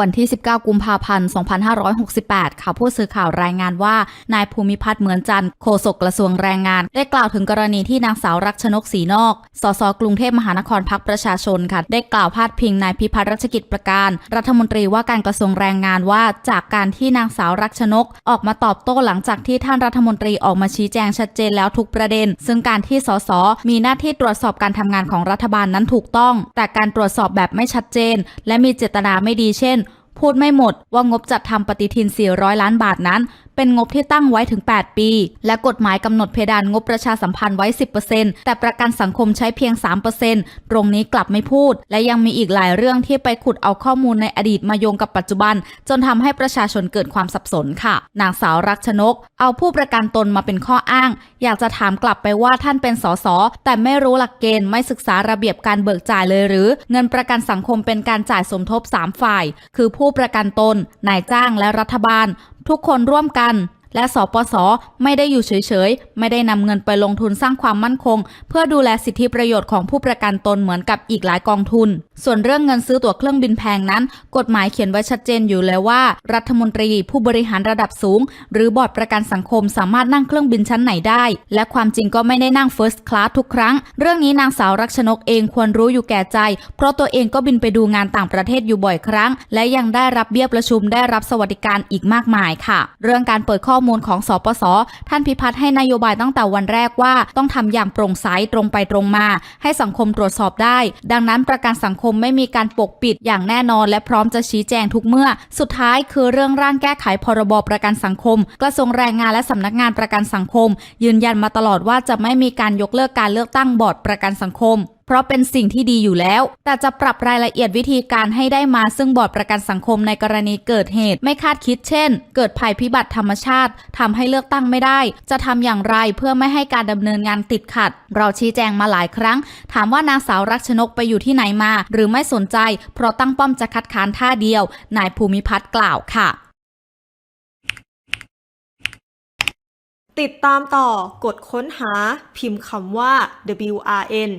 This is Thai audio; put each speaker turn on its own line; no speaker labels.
วันที่ 19 กุมภาพันธ์ 2568 ค่ะ ผู้สื่อข่าวรายงานว่า นายภูมิพัฒน์เหมือนจันทร์โฆษกกระทรวงแรงงาน ได้กล่าวถึงกรณีที่นางสาวรักชนกศรีนอก สสกรุงเทพมหานครพักประชาชนค่ะ ได้กล่าวพาดพิงนายพิพัฒน์รัชกิจประการ รัฐมนตรีว่าการกระทรวงแรงงานว่า จากการที่นางสาวรักชนก ออกมาตอบโต้หลังจากที่ท่านรัฐมนตรีออกมาชี้แจงชัดเจนแล้วทุกประเด็น ซึ่งการที่สสมีหน้าที่ตรวจสอบการทำงานของรัฐบาลนั้นถูกต้อง แต่การตรวจสอบแบบไม่ชัดเจน และมีเจตนาไม่ดีเช่น พูดไม่หมดว่างบจัดทำปฏิทิน 400 ล้านบาทนั้นเป็นงบที่ตั้งไว้ถึง 8 ปี และกฎหมายกำหนดเพดานงบประชาสัมพันธ์ไว้ 10%แต่ประกันสังคมใช้เพียง 3%ตรงนี้กลับไม่พูด และยังมีอีกหลายเรื่องที่ไปขุดเอาข้อมูลในอดีตมาโยงกับปัจจุบัน จนทำให้ประชาชนเกิดความสับสนค่ะ นางสาวรักชนก เอาผู้ประกันตนมาเป็นข้ออ้าง อยากจะถามกลับไปว่าท่านเป็นสสแต่ไม่รู้หลักเกณฑ์ไม่ศึกษาระเบียบการเบิกจ่ายเลยหรือ เงินประกันสังคมเป็นการจ่ายสมทบ 3 ฝ่าย คือผู้ประกันตนนายจ้างและรัฐบาล ทุกคนร่วมกัน และสปสไม่ได้อยู่เฉยๆ ไม่ได้นำเงินไปลงทุนสร้างความมั่นคง เพื่อดูแลสิทธิประโยชน์ของผู้ประกันตนเหมือนกับอีกหลายกองทุน ส่วนเรื่องเงินซื้อตั๋วเครื่องบินแพงนั้น กฎหมายเขียนไว้ชัดเจนอยู่แล้วว่า รัฐมนตรีผู้บริหารระดับสูง หรือบอร์ดประกันสังคมสามารถนั่งเครื่องบินชั้นไหนได้ และความจริงก็ไม่ได้นั่ง First Class ทุกครั้ง เรื่องนี้นางสาวรักชนกเองควรรู้อยู่แก่ใจ เพราะตัวเองก็บินไปดูงานต่างประเทศอยู่บ่อยครั้ง และยังได้รับเบี้ยประชุมได้รับสวัสดิการอีกมากมายค่ะ เรื่องการเปิดข้อมูลของสปสท่านพิพัฒน์ให้นโยบายตั้งแต่วันแรกว่า ต้องทำอย่างโปร่งใสตรงไปตรงมา ให้สังคมตรวจสอบได้ ดังนั้นประกันสังคมไม่มีการปกปิดอย่างแน่นอน และพร้อมจะชี้แจงทุกเมื่อ สุดท้ายคือเรื่องร่างแก้ไขพรบประกันสังคมกระทรวงแรงงานและสำนักงานประกันสังคม ยืนยันมาตลอดว่าจะไม่มีการยกเลิกการเลือกตั้งบอร์ดประกันสังคม ราะเป็นสิ่งที่ดีอยู่แล้ว แต่จะปรับรายละเอียดวิธีการให้ได้มาซึ่งบอร์ดประกันสังคมในกรณีเกิดเหตุ ไม่คาดคิดเช่น เกิดภัยพิบัติธรรมชาติทำให้เลือกตั้งไม่ได้ จะทำอย่างไรเพื่อไม่ให้การดำเนินงานติดขัด เราชี้แจงมาหลายครั้ง ถามว่านางสาวรักชนกไปอยู่ที่ไหนมา หรือไม่สนใจ เพราะตั้งป้อมจะคัดค้านท่าเดียว นายภูมิพัฒน์กล่าวค่ะ
ติดตามต่อกดค้นหาพิมพ์คำว่า WRN